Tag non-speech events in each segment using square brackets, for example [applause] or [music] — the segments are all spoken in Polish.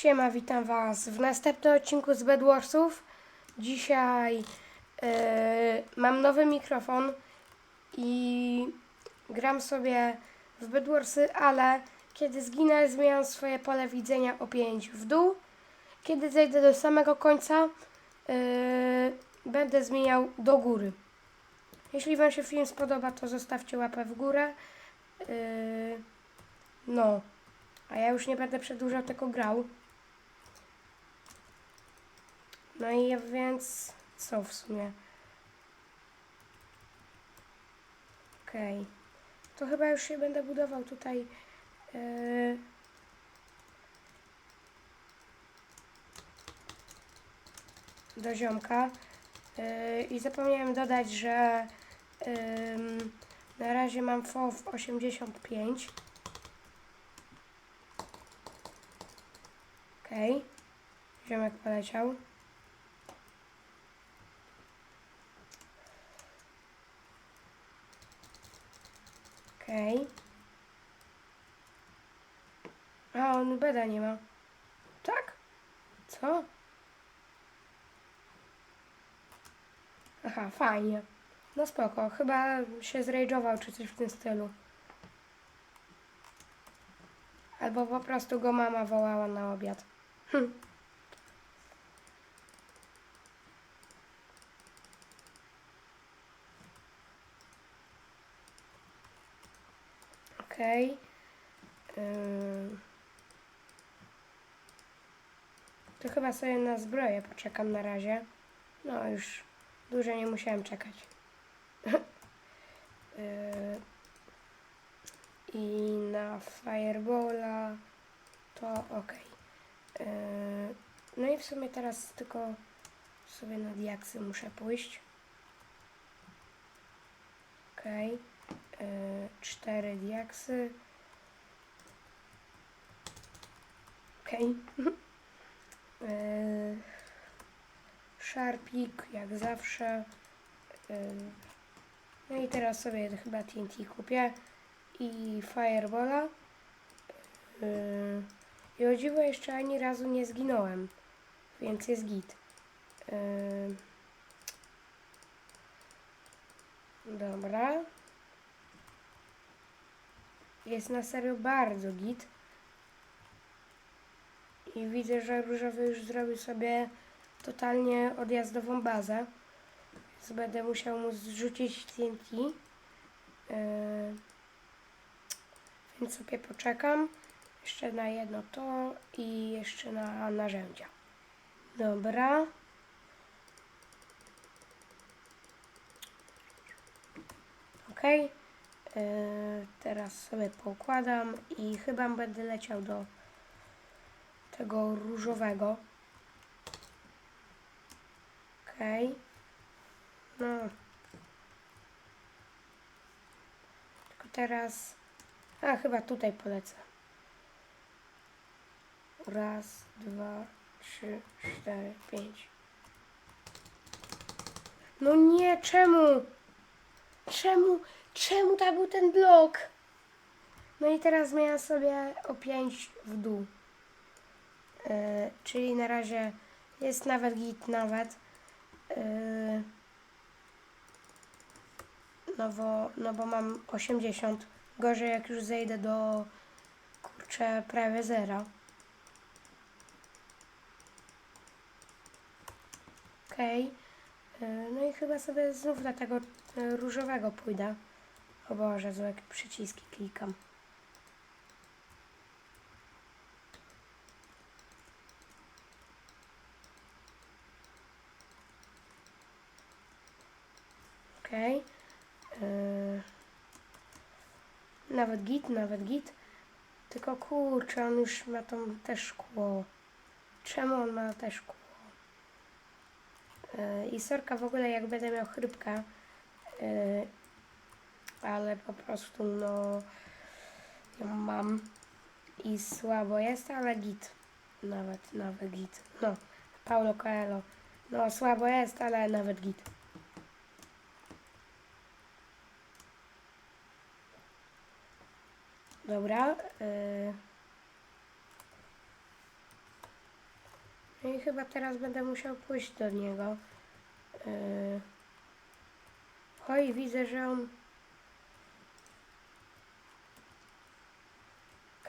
Siema, witam Was w następnym odcinku z Bedwarsów. Dzisiaj e, mam nowy mikrofon i gram sobie w Bedwarsy, ale kiedy zginę, zmieniam swoje pole widzenia o 5 w dół. Kiedy zejdę do samego końca, e, będę zmieniał do góry. Jeśli Wam się film spodoba, to zostawcie łapę w górę. E, no, a ja już nie będę przedłużał, tylko grał. No i więc co w sumie? Okej. To chyba już się będę budował tutaj. Yy... Do ziomka. Yy, I zapomniałem dodać, że ym, na razie mam FOW 85. Okej. Ziomek poleciał. Okej. A, on beda nie ma. Tak? Co? Aha, fajnie. No spoko, chyba się zrage'ował czy coś w tym stylu. Albo po prostu go mama wołała na obiad. Hm. Okej. Okay. Yy. To chyba sobie na zbroję poczekam na razie. No już dużo nie musiałem czekać. [laughs] yy. I na Fireballa to ok. Yy. No i w sumie teraz tylko sobie na diaksy muszę pójść. Okej. Okay. Y, 4 diaksy. Okej. [laughs] Y, szarpik, jak zawsze. Y, no i teraz sobie chyba TNT kupię i Firebola. I o dziwo jeszcze ani razu nie zginąłem, więc jest git. Dobra. Jest na serio bardzo git. I widzę, że różowy już zrobił sobie totalnie odjazdową bazę. Więc będę musiał mu zrzucić TNT. Yy, więc sobie poczekam. Jeszcze na jedno to i jeszcze na narzędzia. Dobra. Ok. Teraz sobie poukładam i chyba będę leciał do tego różowego. Ok. No. Tylko teraz a, chyba tutaj polecę. Raz, dwa, trzy, cztery, pięć. No nie, czemu? Czemu? Czemu tak był ten blok? No i teraz zmieniam sobie o 5 w dół. Yy, czyli na razie jest nawet git nawet. Yy, no, bo, no bo mam 80. Gorzej jak już zejdę do kurczę prawie zera. Okej. Okay. No i chyba sobie znów na tego różowego pójdę. O Boże, złe przyciski klikam. Okej. Okay. Yy. Nawet git, nawet git. Tylko kurczę, on już ma tą te szkło. Czemu on ma te szkło? Yy, I sorka w ogóle jak będę miał chrypkę. Yy, ale po prostu no ją mam i słabo jest, ale git. Nawet, nawet git. No, Paulo Coelho. No słabo jest, ale nawet git. Dobra. Yy. No i chyba teraz będę musiał pójść do niego. Yy... Oj, widzę, że on...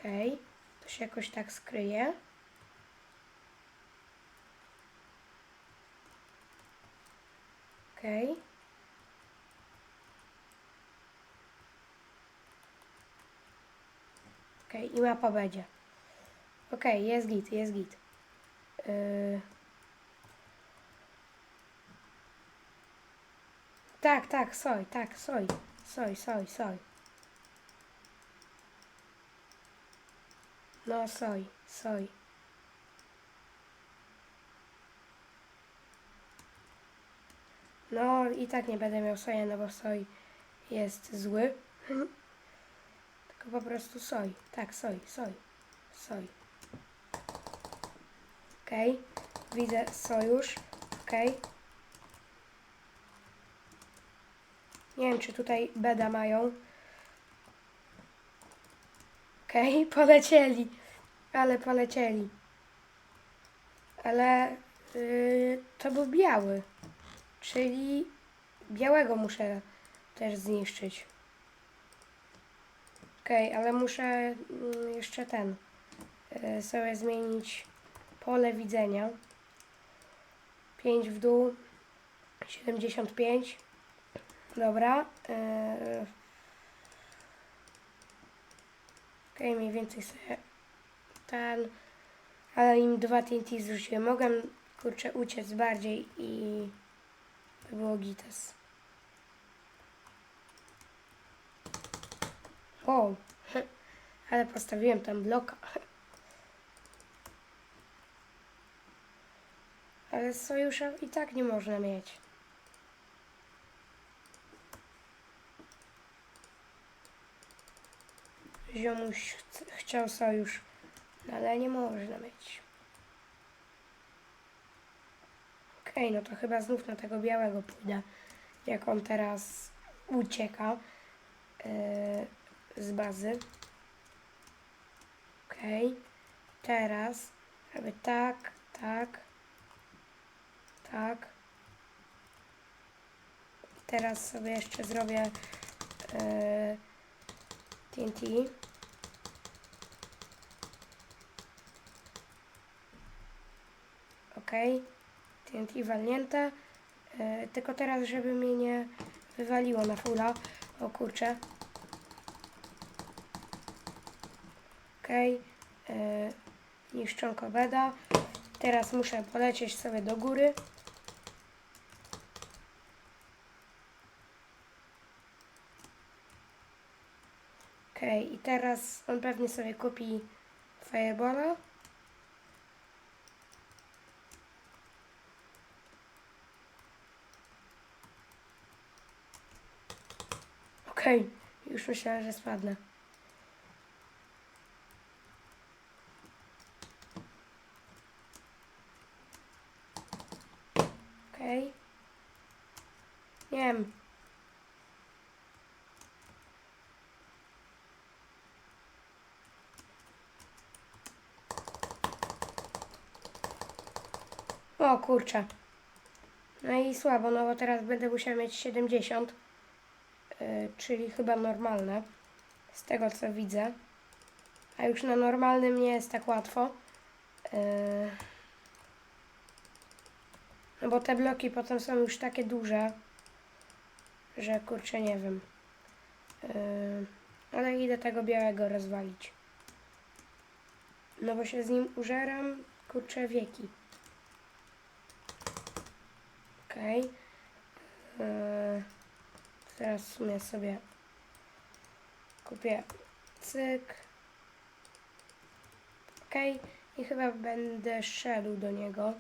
Okej, to się jakoś tak skryje. Okej. Okej, i mapa będzie. Okej, jest git, jest git. Yy... Tak, tak, soj, tak, soj. Soj, soj, soj. No, soj, soj. No i tak nie będę miał soja, no bo soj jest zły. Tylko po prostu soj. Tak, soj, soj, soj. Okej, widzę sojusz. Okej. Nie wiem, czy tutaj beda mają. Okej, [laughs] polecieli. Ale polecieli. Ale yy, to był biały. Czyli białego muszę też zniszczyć. Okej, ale muszę mm, jeszcze ten y, sobie zmienić pole widzenia. 5 w dół, 75. Dobra. Yy. Okej, mniej więcej sobie ale im dwa TNT zrzuciłem. Mogłem, kurczę, uciec bardziej i to było gites. O, [laughs] ale postawiłem tam bloka. [laughs] Ale sojusza i tak nie można mieć. Ziomuś chce, chciał sojusz, ale nie można mieć. Okej, no to chyba znów na tego białego pójdę, jak on teraz ucieka yy, z bazy. Okej, teraz robię tak, tak, tak. Teraz sobie jeszcze zrobię yy, TNT. Ok. TNT walnięte. E, tylko teraz, żeby mnie nie wywaliło na fulla. O kurczę. Ok. E, niszczonko beda. Teraz muszę polecieć sobie do góry. Okej, i teraz on pewnie sobie kupi Fireballa. Okej, już myślałem, że spadnę. Okej. Nie wiem. O kurczę. No i słabo, no bo teraz będę musiał mieć 70. Yy, czyli chyba normalne. Z tego co widzę. A już na normalnym nie jest tak łatwo. Yy, no bo te bloki potem są już takie duże, że kurczę nie wiem. Yy, ale idę tego białego rozwalić. No bo się z nim użeram, kurczę wieki. Okej. Yy, teraz w sumie sobie kupię cyk. Okej. I chyba będę szedł do niego.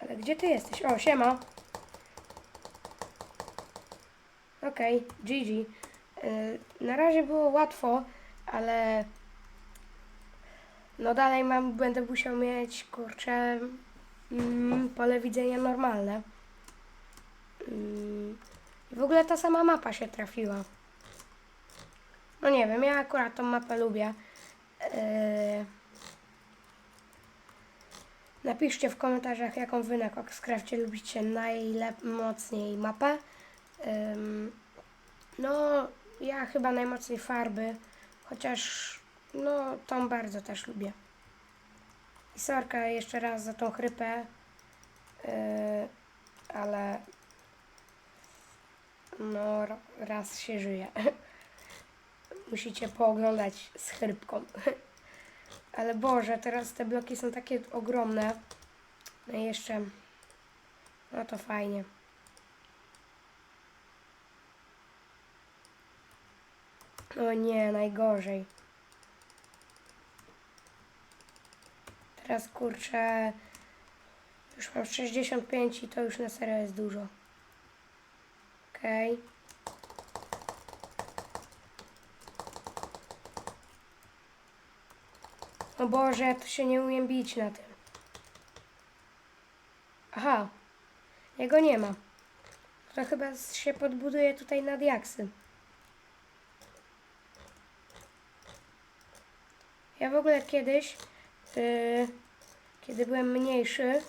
Ale gdzie ty jesteś? O, siema. Okej, GG. Yy, na razie było łatwo, ale no dalej mam, będę musiał mieć, kurczę, mm, pole widzenia normalne. Mm, w ogóle ta sama mapa się trafiła. No nie wiem, ja akurat tą mapę lubię. Yy... Napiszcie w komentarzach, jaką wy na Coxcrafcie lubicie najmocniej mapę. No, ja chyba najmocniej farby, chociaż no, tą bardzo też lubię. I sorka jeszcze raz za tą chrypę, yy, ale no, raz się żyje. [laughs] Musicie pooglądać z chrypką. [laughs] Ale Boże, teraz te bloki są takie ogromne. No i jeszcze. No to fajnie. O nie, najgorzej. Teraz kurczę. Już mam 65 i to już na serio jest dużo. Okej. O Boże, ja tu się nie umiem bić na tym. Aha. Jego nie ma. To chyba się podbuduje tutaj na diaksy. Ja w ogóle kiedyś, yy, kiedy byłem mniejszy,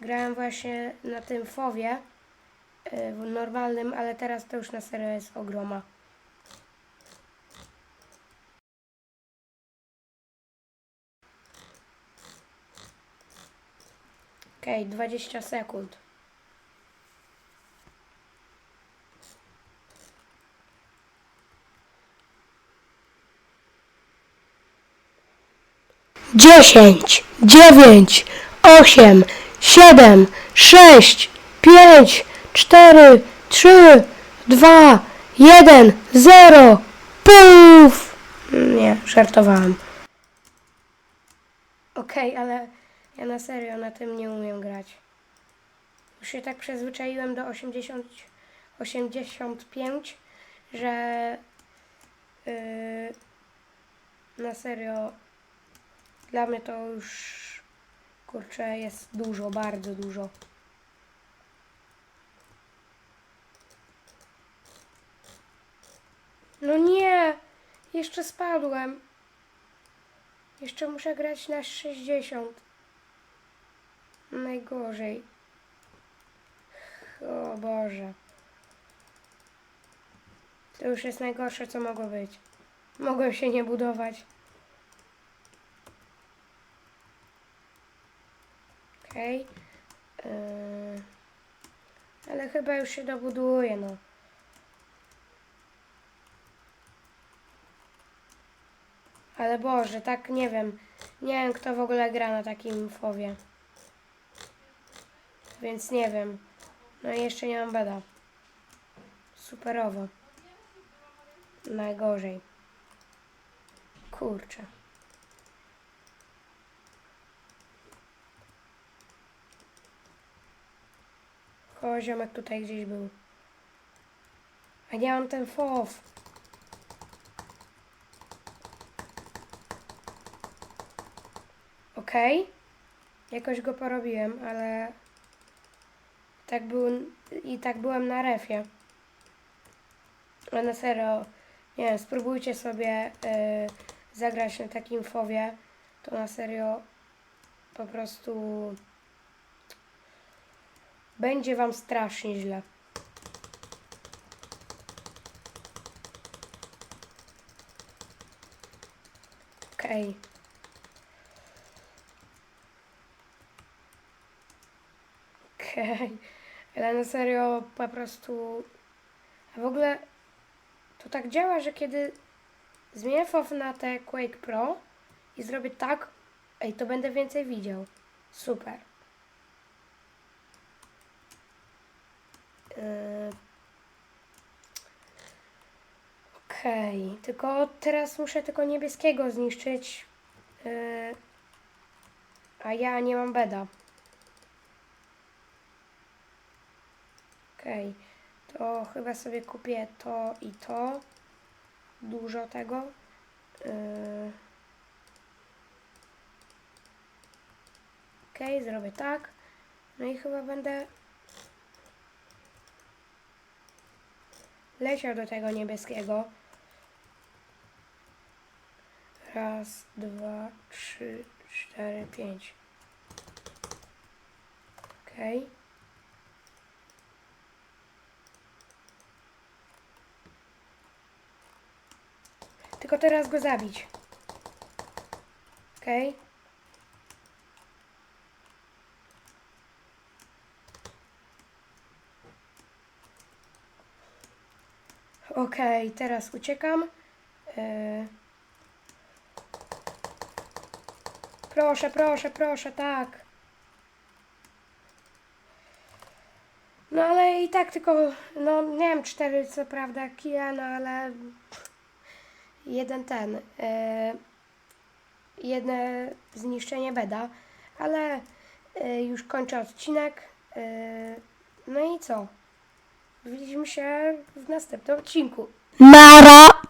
grałem właśnie na tym fowie, yy, w normalnym, ale teraz to już na serio jest ogroma. Okej, 20 sekund. Dziesięć, dziewięć, osiem, siedem, sześć, pięć, cztery, trzy, dwa, jeden, zero. Puf! Nie, żartowałem. Okej, ale ja na serio na tym nie umiem grać. Już się tak przyzwyczaiłem do 80, 85, że yy, na serio dla mnie to już kurczę jest dużo, bardzo dużo. No nie! Jeszcze spadłem. Jeszcze muszę grać na 60. Najgorzej. O Boże. To już jest najgorsze, co mogło być. Mogłem się nie budować. Okej. Yy. Ale chyba już się dobuduje, no. Ale Boże, tak nie wiem. Nie wiem, kto w ogóle gra na takim fowie. Więc nie wiem. No i jeszcze nie mam beda. Superowo. Najgorzej. Kurczę. O, ziomek tutaj gdzieś był. A nie mam ten fow. Okej. Jakoś go porobiłem, ale tak był, i tak byłem na refie. Ale na serio, nie wiem, spróbujcie sobie y, zagrać na takim fowie. To na serio po prostu będzie wam strasznie źle. Okej. Okej. Ale na serio po prostu... A w ogóle to tak działa, że kiedy zmienię FOV na te Quake Pro i zrobię tak, ej, to będę więcej widział. Super. Yy. Okej, tylko teraz muszę tylko niebieskiego zniszczyć. Yy. A ja nie mam beda. Okej, to chyba sobie kupię to i to. Dużo tego. Yy. Okej, zrobię tak. No i chyba będę leciał do tego niebieskiego. Raz, dwa, trzy, cztery, pięć. Okej. Tylko teraz go zabić. Okej. Okej, teraz uciekam. E... Proszę, proszę, proszę, tak. No ale i tak tylko, no nie wiem, cztery co prawda kija, no ale jeden ten, e, jedne zniszczenie beda, ale e, już kończę odcinek. E, no i co? Widzimy się w następnym odcinku. Nara!